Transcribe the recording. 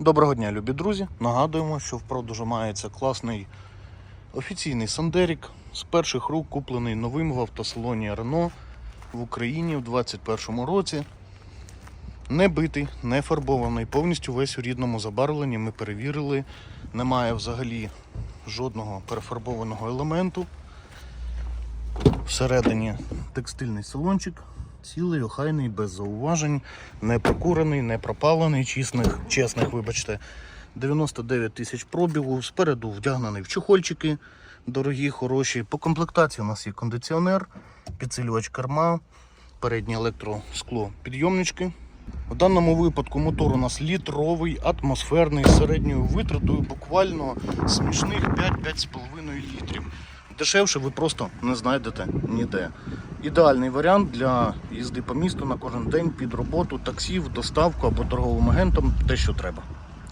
Доброго дня, любі друзі. Нагадуємо, що в продажу мається класний офіційний Сандерік з перших рук, куплений новим в автосалоні Рено в Україні в 2021 році. Не битий, не фарбований, повністю весь у рідному забарвленні. Ми перевірили. Немає взагалі жодного перефарбованого елементу. Всередині текстильний салончик, цілий, охайний, без зауважень, не прокурений, не пропалений, чесних, чесних, вибачте. 99 тисяч пробігу, спереду вдягнений в чохольчики дорогі, хороші. По комплектації у нас є кондиціонер, підсилювач керма, переднє електроскло підйомнички. В даному випадку мотор у нас літровий, атмосферний, з середньою витратою буквально смішних 5-5,5 літрів. Дешевше ви просто не знайдете ніде. Ідеальний варіант для їзди по місту на кожен день під роботу, таксі, доставку або торговим агентом, те, що треба.